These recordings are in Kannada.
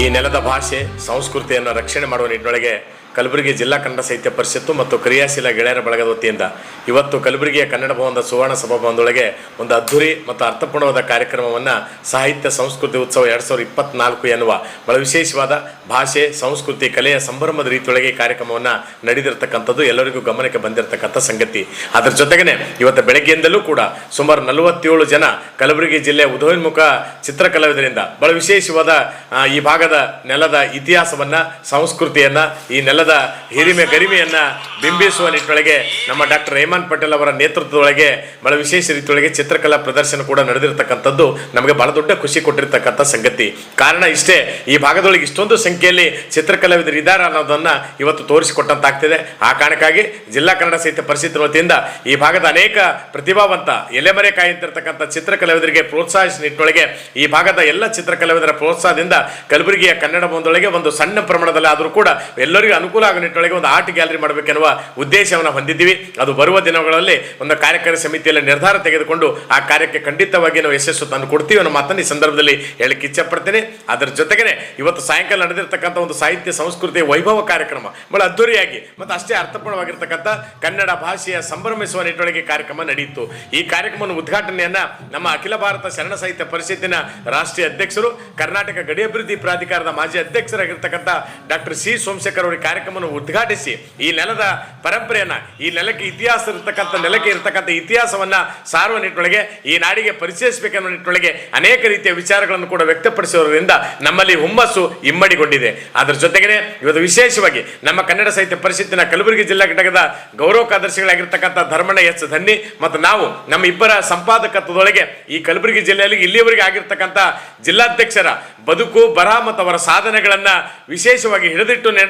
ಈ ನೆಲದ ಭಾಷೆ ಸಂಸ್ಕೃತಿಯನ್ನು ರಕ್ಷಣೆ ಮಾಡುವ ನಿಟ್ಟಿನೊಳಗೆ ಕಲಬುರಗಿ ಜಿಲ್ಲಾ ಕನ್ನಡ ಸಾಹಿತ್ಯ ಪರಿಷತ್ತು ಮತ್ತು ಕ್ರಿಯಾಶೀಲ ಗೆಳೆಯರ ಬಳಗದ ವತಿಯಿಂದ ಇವತ್ತು ಕಲಬುರಗಿಯ ಕನ್ನಡ ಭವನದ ಸುವರ್ಣ ಸಭಾಭವನದೊಳಗೆ ಒಂದು ಅದ್ಧೂರಿ ಮತ್ತು ಅರ್ಥಪೂರ್ಣವಾದ ಕಾರ್ಯಕ್ರಮವನ್ನು ಸಾಹಿತ್ಯ ಸಂಸ್ಕೃತಿ ಉತ್ಸವ ಎರಡು ಸಾವಿರದ ಇಪ್ಪತ್ನಾಲ್ಕು ಎನ್ನುವ ಬಹಳ ವಿಶೇಷವಾದ ಭಾಷೆ, ಸಂಸ್ಕೃತಿ, ಕಲೆಯ ಸಂಭ್ರಮದ ರೀತಿಯೊಳಗೆ ಕಾರ್ಯಕ್ರಮವನ್ನು ನಡೆದಿರತಕ್ಕಂಥದ್ದು ಎಲ್ಲರಿಗೂ ಗಮನಕ್ಕೆ ಬಂದಿರತಕ್ಕಂಥ ಸಂಗತಿ. ಅದರ ಜೊತೆಗೇ ಇವತ್ತು ಬೆಳಗ್ಗೆಯಿಂದಲೂ ಕೂಡ ಸುಮಾರು ನಲವತ್ತೇಳು ಜನ ಕಲಬುರಗಿ ಜಿಲ್ಲೆಯ ಉದಯೋನ್ಮುಖ ಚಿತ್ರಕಲಾವಿದರಿಂದ ಬಹಳ ವಿಶೇಷವಾದ ಈ ಭಾಗದ ನೆಲದ ಇತಿಹಾಸವನ್ನ, ಸಂಸ್ಕೃತಿಯನ್ನ ಈ ನೆಲದ ಹಿರಿಮೆ ಗರಿಮೆಯನ್ನ ಬಿಂಬಿಸುವ ನಿಟ್ಟಿನೊಳಗೆ ನಮ್ಮ ಡಾಕ್ಟರ್ ರೇಮಾನ್ ಪಟೇಲ್ ಅವರ ನೇತೃತ್ವದೊಳಗೆ, ಬಹಳ ವಿಶೇಷ ರೀತಿಯೊಳಗೆ ಚಿತ್ರಕಲಾ ಪ್ರದರ್ಶನ ಕೂಡ ನಡೆದಿರತಕ್ಕಂಥದ್ದು ನಮಗೆ ಬಹಳ ದೊಡ್ಡ ಖುಷಿ ಕೊಟ್ಟಿರ್ತಕ್ಕಂಥ ಸಂಗತಿ. ಕಾರಣ ಇಷ್ಟೇ, ಈ ಭಾಗದೊಳಗೆ ಇಷ್ಟೊಂದು ಸಂಖ್ಯೆಯಲ್ಲಿ ಚಿತ್ರಕಲಾವಿದರು ಇದ್ದಾರೆ ಅನ್ನೋದನ್ನ ಇವತ್ತು ತೋರಿಸಿಕೊಟ್ಟಂತಾಗ್ತಿದೆ. ಆ ಕಾರಣಕ್ಕಾಗಿ ಜಿಲ್ಲಾ ಕನ್ನಡ ಸಾಹಿತ್ಯ ಪರಿಷತ್ ವತಿಯಿಂದ ಈ ಭಾಗದ ಅನೇಕ ಪ್ರತಿಭಾವಂತ ಎಲೆಮರೆ ಕಾಯುತ್ತಿರ್ತಕ್ಕಂಥ ಚಿತ್ರಕಲಾವಿದರಿಗೆ ಪ್ರೋತ್ಸಾಹಿಸಿದ ನಿಟ್ಟಿನೊಳಗೆ ಈ ಭಾಗದ ಎಲ್ಲ ಚಿತ್ರಕಲಾವಿದರ ಪ್ರೋತ್ಸಾಹದಿಂದ ಕಲಬುರಗಿಯ ಕನ್ನಡ ಬಂದೊಳಗೆ ಒಂದು ಸಣ್ಣ ಪ್ರಮಾಣದಲ್ಲಿ ಆದರೂ ಕೂಡ ಎಲ್ಲರಿಗೂ ಅನುಕೂಲ ಆಗೋ ನಿಟ್ಟಿನೊಳಗೆ ಒಂದು ಆರ್ಟ್ ಗ್ಯಾಲರಿ ಮಾಡಬೇಕೆನ್ನುವ ಉದ್ದೇಶವನ್ನು ಹೊಂದಿದ್ದೀವಿ. ಅದು ಬರುವ ದಿನಗಳಲ್ಲಿ ಒಂದು ಕಾರ್ಯಕಾರಿ ಸಮಿತಿಯಲ್ಲಿ ನಿರ್ಧಾರ ತೆಗೆದುಕೊಂಡು ಆ ಕಾರ್ಯಕ್ಕೆ ಖಂಡಿತವಾಗಿ ನಾವು ಯಶಸ್ಸು ತಂದು ಕೊಡ್ತೀವಿ ಅನ್ನೋ ಮಾತನ್ನು ಈ ಸಂದರ್ಭದಲ್ಲಿ ಹೇಳಕ್ಕೆ ಇಚ್ಛಪಡ್ತೇನೆ. ಅದರ ಜೊತೆಗೆ ಇವತ್ತು ಸಾಯಂಕಾಲ ನಡೆದಿರ್ತಕ್ಕಂಥ ಒಂದು ಸಾಹಿತ್ಯ ಸಂಸ್ಕೃತಿ ವೈಭವ ಕಾರ್ಯಕ್ರಮ ಬಹಳ ಅದ್ದೂರಿಯಾಗಿ ಮತ್ತು ಅಷ್ಟೇ ಅರ್ಥಪೂರ್ಣವಾಗಿರ್ತಕ್ಕಂಥ ಕನ್ನಡ ಭಾಷೆಯ ಸಂಭ್ರಮಿಸುವ ನಿಟ್ಟಿನೊಳಗೆ ಕಾರ್ಯಕ್ರಮ ನಡೆಯಿತು. ಈ ಕಾರ್ಯಕ್ರಮವನ್ನು ಉದ್ಘಾಟನೆಯನ್ನ ನಮ್ಮ ಅಖಿಲ ಭಾರತ ಶರಣ ಸಾಹಿತ್ಯ ಪರಿಷತ್ತಿನ ರಾಷ್ಟ್ರೀಯ ಅಧ್ಯಕ್ಷರು, ಕರ್ನಾಟಕ ಗಡಿ ಅಭಿವೃದ್ಧಿ ಪ್ರಾಧಿಕಾರದ ಮಾಜಿ ಅಧ್ಯಕ್ಷರಾಗಿರ್ತಕ್ಕಂಥ ಡಾಕ್ಟರ್ ಸಿ ಸೋಮಶೇಖರ್ ಅವರಿಗೆ ಈ ಕಾರ್ಯಕ್ರಮವನ್ನು ಉದ್ಘಾಟಿಸಿ ಈ ನೆಲದ ಪರಂಪರೆಯನ್ನ, ಈ ನೆಲಕ್ಕೆ ಇತಿಹಾಸ ಇರತಕ್ಕಂಥ ನೆಲಕ್ಕೆ ಇರತಕ್ಕಂಥ ಇತಿಹಾಸವನ್ನ ಸಾರುವ ನಿಟ್ಟಿನೊಳಗೆ ಈ ನಾಡಿಗೆ ಪರಿಚಯಿಸಬೇಕೆನ್ನುವ ನಿಟ್ಟಿನೊಳಗೆ ಅನೇಕ ರೀತಿಯ ವಿಚಾರಗಳನ್ನು ಕೂಡ ವ್ಯಕ್ತಪಡಿಸಿರೋದ್ರಿಂದ ನಮ್ಮಲ್ಲಿ ಹುಮ್ಮಸ್ಸು ಇಮ್ಮಡಿಗೊಂಡಿದೆ. ಅದರ ಜೊತೆಗೆ ಇವತ್ತು ವಿಶೇಷವಾಗಿ ನಮ್ಮ ಕನ್ನಡ ಸಾಹಿತ್ಯ ಪರಿಷತ್ತಿನ ಕಲಬುರಗಿ ಜಿಲ್ಲಾ ಘಟಕದ ಗೌರವ ಕಾರ್ಯದರ್ಶಿಗಳಾಗಿರ್ತಕ್ಕಂಥ ಧರ್ಮಣ್ಣ ಎಸ್ ಧನ್ನಿ ಮತ್ತು ನಾವು ನಮ್ಮ ಇಬ್ಬರ ಸಂಪಾದಕತ್ವದೊಳಗೆ ಈ ಕಲಬುರಗಿ ಜಿಲ್ಲೆಯಲ್ಲಿ ಇಲ್ಲಿಯವರೆಗೆ ಆಗಿರ್ತಕ್ಕಂಥ ಜಿಲ್ಲಾಧ್ಯಕ್ಷರ ಬದುಕು ಬರಹ ಮತ್ತು ಅವರ ಸಾಧನೆಗಳನ್ನು ವಿಶೇಷವಾಗಿ ಹಿಡಿದಿಟ್ಟು ನೆ-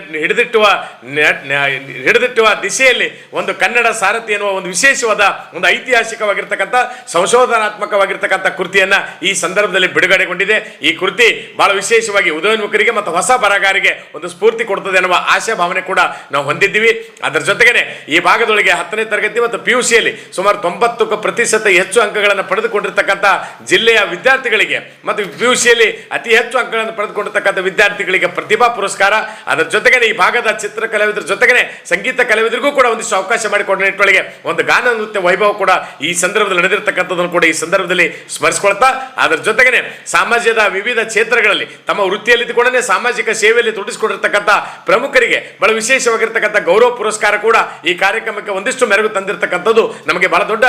ಹಿಡಿದಿಟ್ಟುವ ಹಿಡಿದಿಟ್ಟುವ ದಿಶೆಯಲ್ಲಿ ಒಂದು ಕನ್ನಡ ಸಾರಥಿ ಎನ್ನುವ ಒಂದು ವಿಶೇಷವಾದ ಒಂದು ಐತಿಹಾಸಿಕವಾಗಿರ್ತಕ್ಕಂಥ, ಸಂಶೋಧನಾತ್ಮಕವಾಗಿರ್ತಕ್ಕಂಥ ಕೃತಿಯನ್ನ ಈ ಸಂದರ್ಭದಲ್ಲಿ ಬಿಡುಗಡೆಗೊಂಡಿದೆ. ಈ ಕೃತಿ ಬಹಳ ವಿಶೇಷವಾಗಿ ಉದಯೋನ್ಮುಖರಿಗೆ ಮತ್ತು ಹೊಸ ಬರಗಾರಿಗೆ ಒಂದು ಸ್ಫೂರ್ತಿ ಕೊಡ್ತದೆ ಎನ್ನುವ ಆಶಾ ಭಾವನೆ ಕೂಡ ನಾವು ಹೊಂದಿದ್ದೀವಿ. ಅದರ ಜೊತೆಗೇನೆ ಈ ಭಾಗದೊಳಗೆ ಹತ್ತನೇ ತರಗತಿ ಮತ್ತು ಪಿ ಯು ಸಿಯಲ್ಲಿ ಸುಮಾರು ತೊಂಬತ್ತು ಪ್ರತಿಶತ ಹೆಚ್ಚು ಅಂಕಗಳನ್ನು ಪಡೆದುಕೊಂಡಿರ್ತಕ್ಕಂಥ ಜಿಲ್ಲೆಯ ವಿದ್ಯಾರ್ಥಿಗಳಿಗೆ ಮತ್ತು ಪಿ ಯು ಸಿಯಲ್ಲಿ ಅತಿ ಹೆಚ್ಚು ಅಂಕಗಳನ್ನು ಪಡೆದುಕೊಂಡಿರ್ತಕ್ಕಂಥ ವಿದ್ಯಾರ್ಥಿಗಳಿಗೆ ಪ್ರತಿಭಾ ಪುರಸ್ಕಾರ. ಅದರ ಜೊತೆಗೇನೆ ಈ ಭಾಗದ ಚಿತ್ರ ಕಲಾವಿದರ ಜೊತೆಗೆ ಸಂಗೀತ ಕಲಾವಿದರಿಗೂ ಕೂಡ ಒಂದಿಷ್ಟು ಅವಕಾಶ ಮಾಡಿಕೊಂಡ ನಿಟ್ಟೊಳಗೆ ಒಂದು ಗಾನ ನೃತ್ಯ ವೈಭವ ಕೂಡ ಈ ಸಂದರ್ಭದಲ್ಲಿ ನಡೆದಿರ್ತಕ್ಕಂಥದ್ದನ್ನು ಕೂಡ ಈ ಸಂದರ್ಭದಲ್ಲಿ ಸ್ಮರಿಸ್ಕೊಳ್ತಾ, ಅದರ ಜೊತೆಗೆ ಸಮಾಜದ ವಿವಿಧ ಕ್ಷೇತ್ರಗಳಲ್ಲಿ ತಮ್ಮ ವೃತ್ತಿಯಲ್ಲಿದ್ದುಕೊಂಡೇ ಸಾಮಾಜಿಕ ಸೇವೆಯಲ್ಲಿ ತೊಡಗಿಸಿಕೊಂಡಿರ್ತಕ್ಕಂಥ ಪ್ರಮುಖರಿಗೆ ಬಹಳ ವಿಶೇಷವಾಗಿರ್ತಕ್ಕಂಥ ಗೌರವ ಪುರಸ್ಕಾರ ಕೂಡ ಈ ಕಾರ್ಯಕ್ರಮಕ್ಕೆ ಒಂದಿಷ್ಟು ಮೆರುಗು ತಂದಿರತಕ್ಕಂಥದ್ದು ನಮಗೆ ಬಹಳ ದೊಡ್ಡ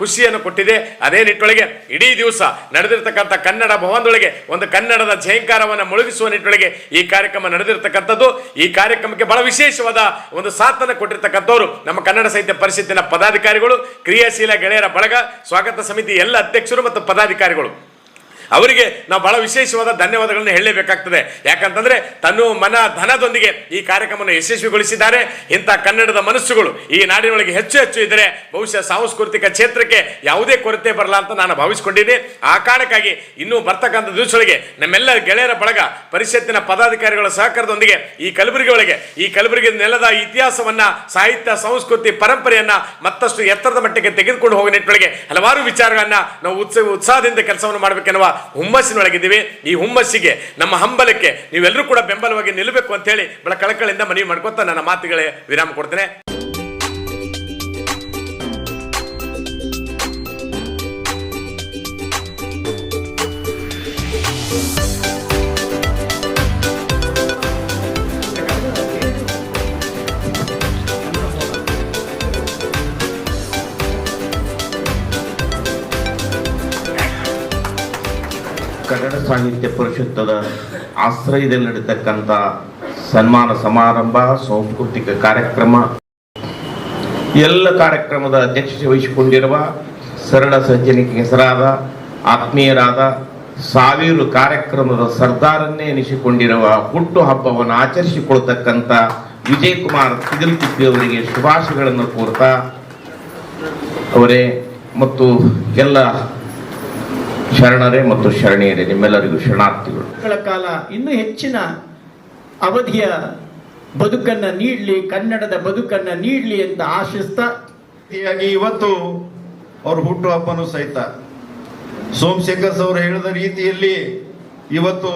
ಖುಷಿಯನ್ನು ಕೊಟ್ಟಿದೆ. ಅದೇ ನಿಟ್ಟೊಳಗೆ ಇಡೀ ದಿವಸ ನಡೆದಿರ್ತಕ್ಕಂಥ ಕನ್ನಡ ಭವನದೊಳಗೆ ಒಂದು ಕನ್ನಡದ ಜಯಂಕಾರವನ್ನು ಮುಳುಗಿಸುವ ನಿಟ್ಟೊಳಗೆ ಈ ಕಾರ್ಯಕ್ರಮ ನಡೆದಿರ್ತಕ್ಕಂಥದ್ದು. ಈ ಕಾರ್ಯಕ್ರಮಕ್ಕೆ ಬಹಳ ವಿಶೇಷವಾದ ಒಂದು ಸಾಥನ ಕೊಟ್ಟಿರ್ತಕ್ಕಂಥವ್ರು ನಮ್ಮ ಕನ್ನಡ ಸಾಹಿತ್ಯ ಪರಿಷತ್ತಿನ ಪದಾಧಿಕಾರಿಗಳು, ಕ್ರಿಯಾಶೀಲ ಗೆಳೆಯರ ಬಳಗ, ಸ್ವಾಗತ ಸಮಿತಿ ಎಲ್ಲ ಅಧ್ಯಕ್ಷರು ಮತ್ತು ಪದಾಧಿಕಾರಿಗಳು. ಅವರಿಗೆ ನಾವು ಬಹಳ ವಿಶೇಷವಾದ ಧನ್ಯವಾದಗಳನ್ನು ಹೇಳಲೇಬೇಕಾಗ್ತದೆ. ಯಾಕಂತಂದ್ರೆ ತನ್ನ ಮನ ಧನದೊಂದಿಗೆ ಈ ಕಾರ್ಯಕ್ರಮವನ್ನು ಯಶಸ್ವಿಗೊಳಿಸಿದ್ದಾರೆ. ಇಂಥ ಕನ್ನಡದ ಮನಸ್ಸುಗಳು ಈ ನಾಡಿನೊಳಗೆ ಹೆಚ್ಚು ಹೆಚ್ಚು ಇದ್ದರೆ ಬಹುಶಃ ಸಾಂಸ್ಕೃತಿಕ ಕ್ಷೇತ್ರಕ್ಕೆ ಯಾವುದೇ ಕೊರತೆ ಬರಲ್ಲ ಅಂತ ನಾನು ಭಾವಿಸಿಕೊಂಡಿದ್ದೀನಿ ಆ ಕಾರಣಕ್ಕಾಗಿ ಇನ್ನೂ ಬರ್ತಕ್ಕಂಥ ದಿವಸಗಳಿಗೆ ನಮ್ಮೆಲ್ಲ ಗೆಳೆಯರ ಬಳಗ ಪರಿಷತ್ತಿನ ಪದಾಧಿಕಾರಿಗಳ ಸಹಕಾರದೊಂದಿಗೆ ಈ ಕಲಬುರಗಿ ಒಳಗೆ, ಈ ಕಲಬುರಗಿ ನೆಲದ ಇತಿಹಾಸವನ್ನ, ಸಾಹಿತ್ಯ, ಸಂಸ್ಕೃತಿ, ಪರಂಪರೆಯನ್ನ ಮತ್ತಷ್ಟು ಎತ್ತರದ ಮಟ್ಟಕ್ಕೆ ತೆಗೆದುಕೊಂಡು ಹೋಗೋ ನಿಟ್ಟಿನೊಳಗೆ ಹಲವಾರು ವಿಚಾರಗಳನ್ನ ನಾವು ಉತ್ಸ, ಉತ್ಸಾಹದಿಂದ ಕೆಲಸವನ್ನು ಮಾಡಬೇಕೆನ್ನುವ ಹುಮ್ಮಸ್ಸಿನೊಳಗಿದ್ದೀವಿ. ಈ ಹುಮ್ಮಸ್ಸಿಗೆ, ನಮ್ಮ ಹಂಬಲಕ್ಕೆ ನೀವೆಲ್ಲರೂ ಕೂಡ ಬೆಂಬಲವಾಗಿ ನಿಲ್ಲಬೇಕು ಅಂತ ಹೇಳಿ ಬಹಳ ಕಳಕಳಿಂದ ಮನವಿ ಮಾಡ್ಕೊತಾ ನನ್ನ ಮಾತುಗಳೇ ವಿರಾಮ ಕೊಡ್ತೇನೆ. ಕನ್ನಡ ಸಾಹಿತ್ಯ ಪರಿಷತ್ತದ ಆಶ್ರಯದಲ್ಲಿ ನಡೀತಕ್ಕಂಥ ಸನ್ಮಾನ ಸಮಾರಂಭ, ಸಾಂಸ್ಕೃತಿಕ ಕಾರ್ಯಕ್ರಮ, ಎಲ್ಲ ಕಾರ್ಯಕ್ರಮದ ಅಧ್ಯಕ್ಷತೆ ವಹಿಸಿಕೊಂಡಿರುವ ಸರಳ ಸಜ್ಜನಿಕ ಹೆಸರಾದ, ಆತ್ಮೀಯರಾದ ಸಾವಿರ ಕಾರ್ಯಕ್ರಮದ ಸರ್ದಾರನ್ನೇ ಎನಿಸಿಕೊಂಡಿರುವ ಹುಟ್ಟು ಹಬ್ಬವನ್ನು ಆಚರಿಸಿಕೊಳ್ತಕ್ಕಂಥ ವಿಜಯ್ ಕುಮಾರ್ ತಿಗಲ್ತಿಪ್ಪಿ ಅವರಿಗೆ ಶುಭಾಶಯಗಳನ್ನು ಕೋರ್ತಾ, ಅವರೇ ಮತ್ತು ಎಲ್ಲ ಶರಣರೇ ಮತ್ತು ಶರಣೀಯರೇ ನಿಮ್ಮೆಲ್ಲರಿಗೂ ಶರಣಾರ್ಥಿಗಳು. ಮಕ್ಕಳ ಕಾಲ ಇನ್ನೂ ಹೆಚ್ಚಿನ ಅವಧಿಯ ಬದುಕನ್ನ ನೀಡಲಿ ಕನ್ನಡದ ಬದುಕನ್ನ ನೀಡಲಿ ಅಂತ ಆಶಿಸ್ತಾ. ಇವತ್ತು ಅವ್ರ ಹುಟ್ಟು ಹಬ್ಬನೂ ಸಹಿತ ಸೋಮಶೇಖರ್ ಅವರು ಹೇಳಿದ ರೀತಿಯಲ್ಲಿ ಇವತ್ತು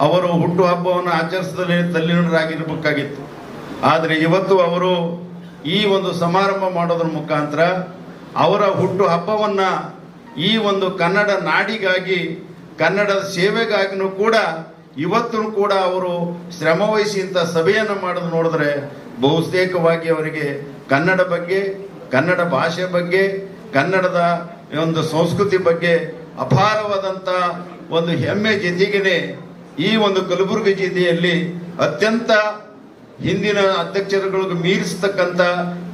ಅವರು ಹುಟ್ಟು ಹಬ್ಬವನ್ನು ಆಚರಿಸದಲ್ಲಿ ತಲ್ಲಿನರಾಗಿರಬೇಕಾಗಿತ್ತು. ಆದರೆ ಇವತ್ತು ಅವರು ಈ ಒಂದು ಸಮಾರಂಭ ಮಾಡೋದ್ರ ಮುಖಾಂತರ ಅವರ ಹುಟ್ಟು ಹಬ್ಬವನ್ನ ಈ ಒಂದು ಕನ್ನಡ ನಾಡಿಗಾಗಿ ಕನ್ನಡದ ಸೇವೆಗಾಗಿನೂ ಕೂಡ ಇವತ್ತು ಕೂಡ ಅವರು ಶ್ರಮವಹಿಸಿ ಇಂಥ ಸಭೆಯನ್ನು ಮಾಡೋದು ನೋಡಿದ್ರೆ ಬಹುತೇಕವಾಗಿ ಅವರಿಗೆ ಕನ್ನಡ ಬಗ್ಗೆ, ಕನ್ನಡ ಭಾಷೆ ಬಗ್ಗೆ, ಕನ್ನಡದ ಒಂದು ಸಂಸ್ಕೃತಿ ಬಗ್ಗೆ ಅಪಾರವಾದಂಥ ಒಂದು ಹೆಮ್ಮೆ ಜೊತೆಗೇನೆ ಈ ಒಂದು ಕಲಬುರಗಿ ಜಿಲ್ಲೆಯಲ್ಲಿ ಅತ್ಯಂತ ಹಿಂದಿನ ಅಧ್ಯಕ್ಷರುಗಳಿಗೆ ಮೀರಿಸತಕ್ಕಂಥ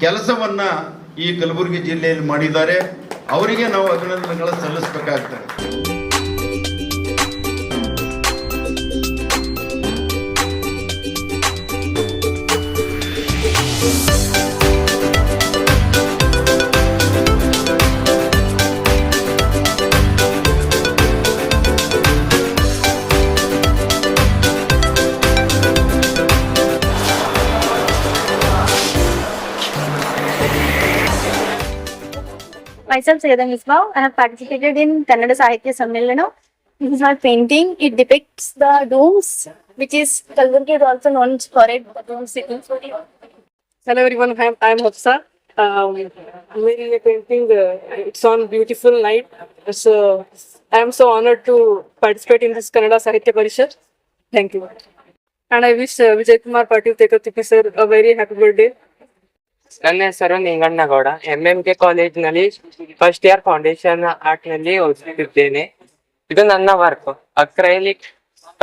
ಕೆಲಸವನ್ನ ಈ ಕಲಬುರಗಿ ಜಿಲ್ಲೆಯಲ್ಲಿ ಮಾಡಿದ್ದಾರೆ. ಅವರಿಗೆ ನಾವು ಅಭಿನಂದನೆಗಳ ಸಲ್ಲಿಸಬೇಕಾಗ್ತದೆ. Myself Sayeda Misbah. I have participated in Kannada Sahitya Sammelana. This is my painting. It depicts the dooms, which is Kalburgi is also known for it, the doom city. Hello everyone, I'm, I'm Hafsa. Um, I'm a painting. It's on beautiful night. So I'm so honored to participate in this Kannada Sahitya Parishad. Thank you. And I wish uh, Vijay Kumar Patil Tekatipi sir a very happy birthday. ನನ್ನ ಹೆಸರು ನಿಂಗಣ್ಣಗೌಡ ಎಂ ಎಂ ಕೆ ಕಾಲೇಜ್ನಲ್ಲಿ ಫಸ್ಟ್ ಇಯರ್ ಫೌಂಡೇಶನ್ ಆರ್ಟ್ನಲ್ಲಿ ಓದುತ್ತಿದ್ದೇನೆ ಇದು ನನ್ನ ವರ್ಕ್ ಅಕ್ರೈಲಿಕ್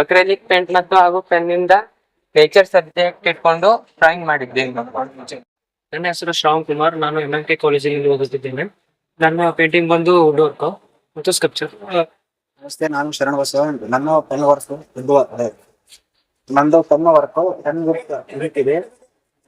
ಅಕ್ರೈಲಿಕ್ ಪೇಂಟ್ ಮತ್ತು ಹಾಗೂ ಪೆನ್ನಿಂದ ನೇಚರ್ ಸಬ್ಜೆಕ್ಟ್ ಇಟ್ಕೊಂಡು ಡ್ರಾಯಿಂಗ್ ಮಾಡಿದ್ದೇನೆ. ನನ್ನ ಹೆಸರು ಶ್ರಾವಣ್ ಕುಮಾರ್. ನಾನು ಎಂ ಎಂ ಕೆ ಕಾಲೇಜಿನಲ್ಲಿ ಓದುತ್ತಿದ್ದೇನೆ ನನ್ನ ಪೇಂಟಿಂಗ್ ಬಂದು ವುಡ್ ವರ್ಕ್ ಮತ್ತು ಸ್ಕಲ್ಪ್ಚರ್ ನಮಸ್ತೆ, ನಾನು ಶರಣ್ ಬಸವ ನನ್ನ ಪೆನ್ ವರ್ಕ್ ನಂದು ಪೆನ್ ವರ್ಕ್ ಪೆನ್ ಇದೆ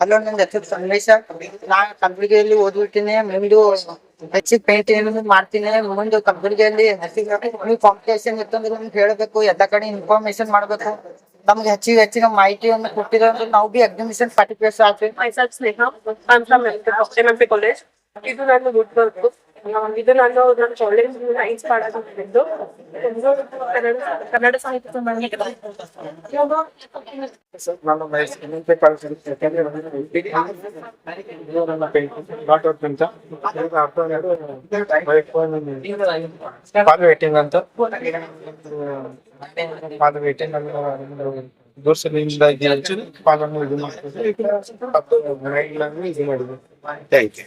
ಹಲೋ ನನ್ನ ಹೆಸರು ಸಂದೇಶ ನಾ ಕಲಬುರಗಿಯಲ್ಲಿ ಓದ್ಬಿಟ್ಟಿನಿ, ಮುಂದು ಹೆಚ್ಚಿಗೆ ಪೇಂಟಿಂಗ್ ಮಾಡ್ತೀನಿ. ಮುಂದೆ ಕಲಬುರಗಿಯಲ್ಲಿ ಹೆಚ್ಚಿಗೆ ಕಾಂಪಿಟೇಷನ್ ಇತ್ತಂದ್ರೆ ನಮ್ಗೆ ಹೇಳಬೇಕು, ಎಲ್ಲ ಕಡೆ ಇನ್ಫಾರ್ಮೇಶನ್ ಮಾಡ್ಬೇಕು. ನಮ್ಗೆ ಹೆಚ್ಚಿಗೆ ಹೆಚ್ಚಿಗೆ ಮಾಹಿತಿಯನ್ನು ಕೊಟ್ಟಿದ್ರೆ ಅಂದ್ರೆ ನಾವು ಬಿ ಎಕ್ಸಿಬಿಷನ್ ಪಾರ್ಟಿಸಿಪೇಟ್ ಆಗ್ತೀವಿ. ಮೈಸೆಲ್ಫ್ ಸ್ನೇಹ. ಕಾಲೇಜ್ ಇದು ನನ್ನ ಗುಡ್ ವರ್ಕ್ ಇದು ನಾನು ನನ್ನ ಕಾಲೇಜ್ ಇನ್ಸ್ಪೈರ್ ಆಗಿದ್ದು ಕನ್ನಡ ಸಾಹಿತ್ಯ ನನ್ನ ಅಂತ ಪಾದ ವೇಟಿಂಗ್ ಅಂತ. ಪಾದ ವೇಟಿಂಗ್ ದೂರಸಲಿಂದ ಹಚ್ಚಿ ಪಾದನ್ನು ಇದು ಮಾಡ್ತಾರೆ ಇದು ಮಾಡಿದ್ವಿ ಥ್ಯಾಂಕ್ ಯು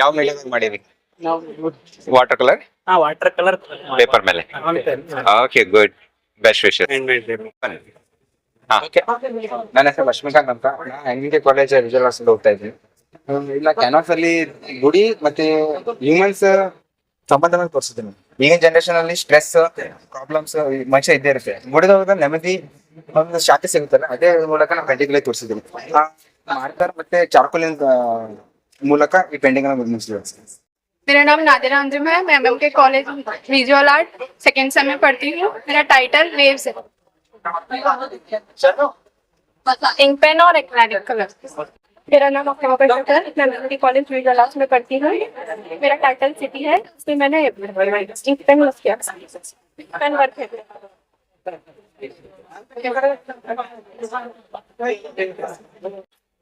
ಯಾವ ಮೀಡಿಯಂ ಮಾಡಿರಿ ನಾವು ವಾಟರ್ ಕಲರ್ ಹಾ ವಾಟರ್ ಕಲರ್ ಪೇಪರ್ ಮೇಲೆ. ಓಕೆ ಗುಡ್ ಬೆಸ್ಟ್ ವಿಶಸ್ ನನ್ನ ಹೆಸರು ಲಕ್ಷ್ಮೀಕಾಂತ್ ಅಂತ. ನಾನು ಎಂ ಕಾಲೇಜ್ ವಿಜುವಲ್ ಆರ್ಟ್ಸ್ ಹೋಗ್ತಾ ಇದ್ದೀನಿ. ಇಲ್ಲ ಕ್ಯಾನ್ವಾಸ್ ಅಲ್ಲಿ ಗುಡಿ ಮತ್ತೆ ಹ್ಯೂಮನ್ಸ್ ಸಂಬಂಧ ತೋರಿಸಿದ್ದೀನಿ ಈಗಿನ ಜನರೇಷನ್ ಅಲ್ಲಿ ಸ್ಟ್ರೆಸ್ ಪ್ರಾಬ್ಲಮ್ಸ್ ಮನುಷ್ಯ ಇದ್ದೇ ಇರುತ್ತೆ. ಗುಡಿದ ಹೋದಾಗ ನೆಮ್ಮದಿ ಒಂದು ಶಾಂತಿ ಸಿಗುತ್ತಲ್ಲ ಅದೇ ಮೂಲಕ ನಾನು ಪೆಂಟಿಂಗ್ ತೋರಿಸಿದ್ದೀನಿ ಮಾರ್ಕರ್ ಮತ್ತೆ ಚಾರ್ಕೋಲ್ ಮೂಲಕ ಈ ಪೆಂಟಿಂಗ್ ಮುಗಿಸಿದ್ದೀನಿ मेरा नाम नादिरा अंजुम है मैं MM K college visual art second sem में पढ़ती हूँ मेरा टाइटल वेव्स है इंक पेन और एक्रेलिक कलर मेरा नाम अक्षमा प्रसाद है मैं एमएम के कॉलेज विजुअल आर्ट्स में पढ़ती हूँ मेरा टाइटल सिटी है उसमें मैंने इंक पेन यूज किया पेन वर्क है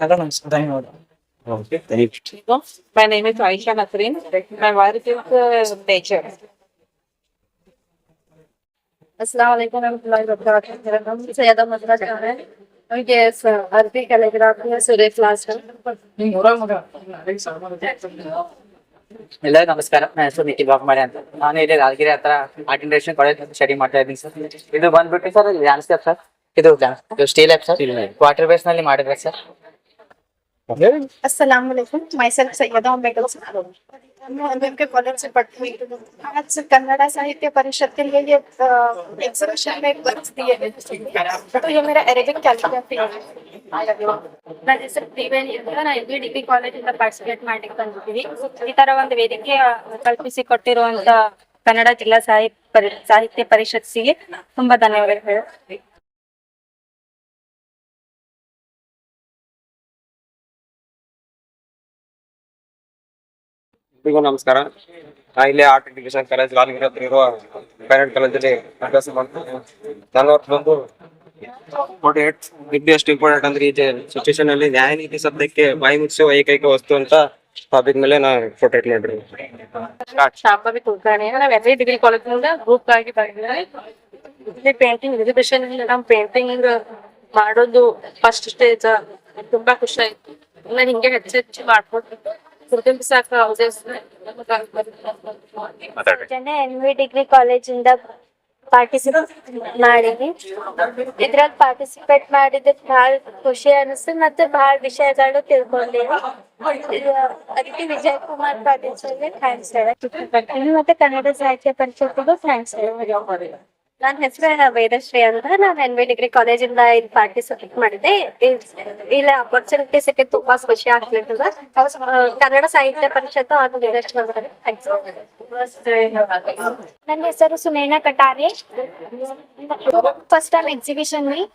ಎಲ್ಲ ನಮಸ್ಕಾರ ಧನ್ಯವಾದ My name is Aisha Nasreen. My work is uh, nature. अस्सलाम वालेकुम रहमतुल्लाहि व बरकातहू मेरा नाम सैयदा मजरा खान है और ये अरबी कैलीग्राफी है सूर्य क्लास है ಎಲ್ಲ ನಮಸ್ಕಾರ ನನ್ನ ಹೆಸರು ನಿಖಿಲ್ ಬಾಗ್ಮಾಡಿ ಅಂತ ನಾನು ಇಲ್ಲಿ ರಾಜಗಿರಿ ಹತ್ರ ಆರ್ಟ್ ಇಂಡಸ್ಟ್ರಿ ಕಾಲೇಜ್ ಸ್ಟಡಿ ಮಾಡ್ತಾ ಇದ್ದೀನಿ ಸರ್ ಇದು ಬಂದ್ಬಿಟ್ಟು ಸರ್ ಲ್ಯಾಂಡ್ಸ್ಕೇಪ್ ಸರ್ ಇದು ಇದು steel app sir water base ನಲ್ಲಿ ಮಾಡಿದ್ರೆ ಸರ್ अस्सलाम वालेकुम myself सैयदा मेडल मैं एमएम के कॉलेज से पढ़ती हूँ आज कन्नड़ा साहित्य परिषद के लिए ये एग्जीबिशन में एक वर्क दिए हैं तो ये मेरा अरेबिक कैलीग्राफी ನನ್ನ ಹೆಸರು ತ್ರಿವೇಣಿ ಅಂತ ನಾನು ಎಲ್ ಬಿ ಡಿಗ್ರಿ ಕಾಲೇಜಿಂದ ಪಾರ್ಟಿಸಿಪೇಟ್ ಮಾಡ್ಲಿಕ್ಕೆ ಬಂದಿದ್ದೀವಿ ಈ ತರ ಒಂದು ವೇದಿಕೆ ಕಲ್ಪಿಸಿ ಕೊಟ್ಟಿರುವಂತ ಕನ್ನಡ ಜಿಲ್ಲಾ ಸಾಹಿತ್ಯ ಪರಿ ಸಾಹಿತ್ಯ ಪರಿಷತ್ಸಿಗೆ ತುಂಬಾ ಧನ್ಯವಾದಗಳು ಎಲ್ರಿಗೂ ನಮಸ್ಕಾರ. ನಾ ಇಲ್ಲಿ ಆರ್ಟ್ ಎಜುಕೇಶನ್ ಕಾಲೇಜ್ ಲಾಲ್ಗಿರಿ ಹತ್ರ ಇರುವ ಪೈಲಟ್ ಕಾಲೇಜಲ್ಲಿ ಅಭ್ಯಾಸ ಮಾಡ್ತೀನಿ ನನ್ನ ವರ್ಕ್ ಬಂದು ಇಂಪಾರ್ಟೆಂಟ್ ಡಿಗ್ರಿ ಎಷ್ಟು ಇಂಪಾರ್ಟೆಂಟ್ ಅಂದ್ರೆ ಈ ಸಿಚುವೇಶನ್ ಅಲ್ಲಿ ನ್ಯಾಯ ನೀತಿ ಶಬ್ದಕ್ಕೆ ಬಾಯಿ ಮುಚ್ಚುವ ಏಕೈಕ ವಸ್ತು ಅಂತ ಟಾಪಿಕ್ ಮೇಲೆ ನಾ ಪೋರ್ಟ್ರೇಟ್ ಮಾಡ್ರಿ ಶಾಂಭವಿ ಕುಲಕರ್ಣಿ ನಾವು ಎಲ್ ಡಿಗ್ರಿ ಕಾಲೇಜಿನಿಂದ ಗ್ರೂಪ್ ಆಗಿ ಬಂದಿದ್ದಾರೆ. ಇಲ್ಲಿ ಪೇಂಟಿಂಗ್ ಎಕ್ಸಿಬಿಷನ್ ನಮ್ಮ ಪೇಂಟಿಂಗ್ ಮಾಡೋದು ಫಸ್ಟ್ ಸ್ಟೇಜ್ ತುಂಬಾ ಖುಷಿ ಆಯ್ತು. ನಾನು ಹಿಂಗೆ ಹೆಚ್ಚು ಹೆಚ್ಚು ಮಾಡ್ಕೊಂಡು ಗುರುತಿಂಬಿಸಾಕ ಮಾತಾಡ್ರಿ. ಜನ ಎನ್ ವಿ ಡಿಗ್ರಿ ಕಾಲೇಜಿಂದ ಪಾರ್ಟಿಸಿಪೇಟ್ ಮಾಡಿದ್ವಿ. ಇದ್ರಲ್ಲಿ ಪಾರ್ಟಿಸಿಪೇಟ್ ಮಾಡಿದ್ದಕ್ಕೆ ಬಹಳ ಖುಷಿ ಅನಿಸ್ತು ಮತ್ತೆ ಬಹಳ ವಿಷಯಗಳು ತಿಳ್ಕೊಂಡಿವಿ. ಇದು, ಅದಕ್ಕೆ ವಿಜಯ್ ಕುಮಾರ್ ಪಾಟೀಲ್ ಸರ್ಗೆ ಥ್ಯಾಂಕ್ಸ್ ಹೇಳಿ ಮತ್ತೆ ಕನ್ನಡ ಸಾಹಿತ್ಯ ಪರಿಷತ್ತಿಗೂ ಥ್ಯಾಂಕ್ಸ್ ಹೇಳಿ. ನನ್ನ ಹೆಸರು ವೇದಶ್ರೀ ಅಂತ. ನಾನು ಎನ್ ವಿ ಡಿಗ್ರಿ ಕಾಲೇಜಿಂದ ಇಲ್ಲಿ ಪಾರ್ಟಿಸಿಪೇಟ್ ಮಾಡಿದ್ದೆ ಇಲ್- ಇಲ್ಲಿ ಅಪರ್ಚುನಿಟಿ ಸಿಕ್ಕಿ ತುಂಬಾ ಖುಷಿ ಆಗ್ಲಿರ್ತದ ಕನ್ನಡ ಸಾಹಿತ್ಯ ಪರಿಷತ್ತು ಹಾಗೂ ವೇದಶ್ರೀ ನನ್ನ ಹೆಸರು Sunena Katare. First time exhibition ಇದು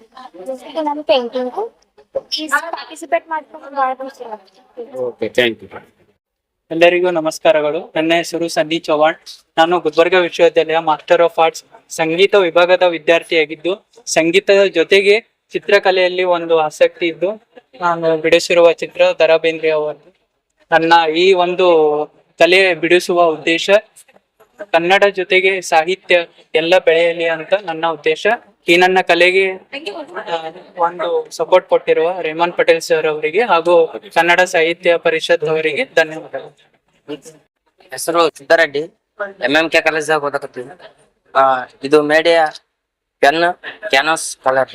ನನ್ನ ಪೇಂಟಿಂಗ್ ಪಾರ್ಟಿಸಿಪೇಟ್ ಮಾಡ್ಕೊಂಡು ಭಾಳ ಖುಷಿ ಆಗ್ತದೆ ಓಕೆ ಥ್ಯಾಂಕ್ ಯು ಎಲ್ಲರಿಗೂ ನಮಸ್ಕಾರಗಳು. ನನ್ನ ಹೆಸರು ಸನ್ನಿ ಚೌಹಾಣ್. ನಾನು ಗುಲ್ಬರ್ಗ ವಿಶ್ವವಿದ್ಯಾಲಯ ಮಾಸ್ಟರ್ ಆಫ್ ಆರ್ಟ್ಸ್ ಸಂಗೀತ ವಿಭಾಗದ ವಿದ್ಯಾರ್ಥಿಯಾಗಿದ್ದು, ಸಂಗೀತದ ಜೊತೆಗೆ ಚಿತ್ರಕಲೆಯಲ್ಲಿ ಒಂದು ಆಸಕ್ತಿ ಇದ್ದು, ನಾನು ಬಿಡಿಸಿರುವ ಚಿತ್ರ ದರಬೇಂದ್ರೆ ಅವರದ್ದು ನನ್ನ ಈ ಒಂದು ಕಲೆ ಬಿಡಿಸುವ ಉದ್ದೇಶ ಕನ್ನಡ ಜೊತೆಗೆ ಸಾಹಿತ್ಯ ಎಲ್ಲ ಬೆಳೆಯಲಿ ಅಂತ ನನ್ನ ಉದ್ದೇಶ. ಈ ನನ್ನ ಕಲೆಗೆ ಒಂದು ಸಪೋರ್ಟ್ ಕೊಟ್ಟಿರುವ ರೇಮನ್ ಪಟೇಲ್ ಸರ್ ಅವರಿಗೆ ಹಾಗೂ ಕನ್ನಡ ಸಾಹಿತ್ಯ ಪರಿಷತ್ ಅವರಿಗೆ ಧನ್ಯವಾದಗಳು. ಹೆಸರು ಸಿದ್ದಾರೆಡ್ಡಿ ಎಂ ಎಂ ಕೆ ಕಾಲೇಜಾಗ ಓದಕತ್ತೀವಿ ಇದು ಮೇಡಿಯ ಪೆನ್ ಕ್ಯಾನಸ್ ಕಲರ್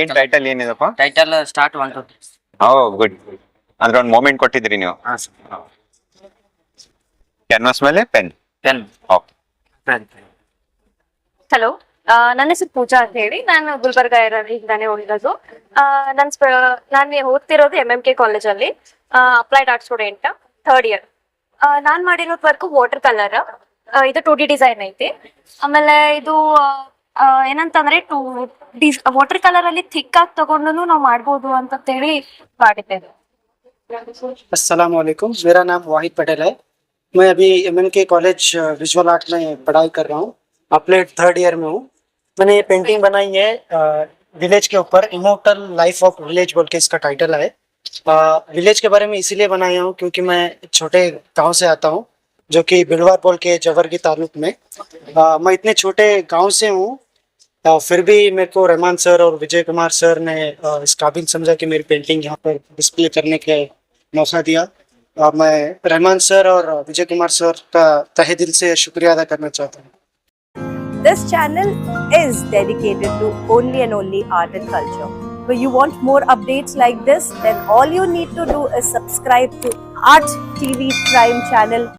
ಏನ್ ಟೈಟಲ್ ಏನಿದಪ್ಪ? ಟೈಟಲ್ ಸ್ಟಾರ್ಟ್ ಒನ್ ಟು ಓ ಗುಡ್ ಅಂದ್ರೆ ಒಂದು ಮೂಮೆಂಟ್ ಕೊಟ್ಟಿದ್ರಿ ನೀವು. ಕ್ಯಾನ್ವಾಸ್ ಮೇಲೆ ಪೆನ್ ಪೆನ್ ಓಕೆ ಹಲೋ ನನ್ನ ಹೆಸರು ಪೂಜಾ ಅಂತ ಹೇಳಿ ನಾನು ಗುಲ್ಬರ್ಗ ಇಂದಾನೆ ಹೋಗಿರೋದು ನನ್ನ ನಾನು ಓದ್ತಿರೋದು ಎಂ ಎಂ ಕೆ ಕಾಲೇಜಲ್ಲಿ applied art student third year ನಾನು ಮಾಡಿರೋದ್ ವರ್ಕ್ ವಾಟರ್ ಕಲರ್ ಇದು ಟು ಡಿ ಡಿಸೈನ್ ಐತಿ ಆಮೇಲೆ ಇದು ಆ, ಏನಂತಂದ್ರೆ ಟೂ ಡಿಸ್ ವಾಟರ್ ಕಲರ್ ಅಲ್ಲಿ ಥಿಕ್ ಆಗಿ ತಗೊಂಡು ನಾವು ಮಾಡ್ಬೋದು ಅಂತ ಹೇಳಿ ಮಾಡಿದ್ದೇವೆ अस्सलाम वालेकुम मेरा नाम वाहिद पटेल है मैं अभी M K college visual art में पढ़ाई कर रहा हूँ अपलेट थर्ड ईयर में हूँ मैंने ये पेंटिंग बनाई है विलेज के ऊपर इमोटल लाइफ ऑफ़ विलेज बोल के इसका टाइटल है। विलेज के बारे में इसीलिए बनाया हूँ क्योंकि मैं छोटे गाँव से आता हूँ जो कि बिलवार बोल के जवरगी तालुक में। अ, मैं इतने छोटे गाँव से हूँ फिर भी मेरे को रहमान सर और विजय कुमार सर ने इस काबिल समझा कि मेरी पेंटिंग यहाँ पर डिस्प्ले करने के मौका दिया। अ, मैं रहमान सर और विजय कुमार सर का तहे दिल से शुक्रिया अदा करना चाहता हूँ। This channel is dedicated to only and only art and culture. So you want more updates like this, then all you need to do is subscribe to Art TV Prime channel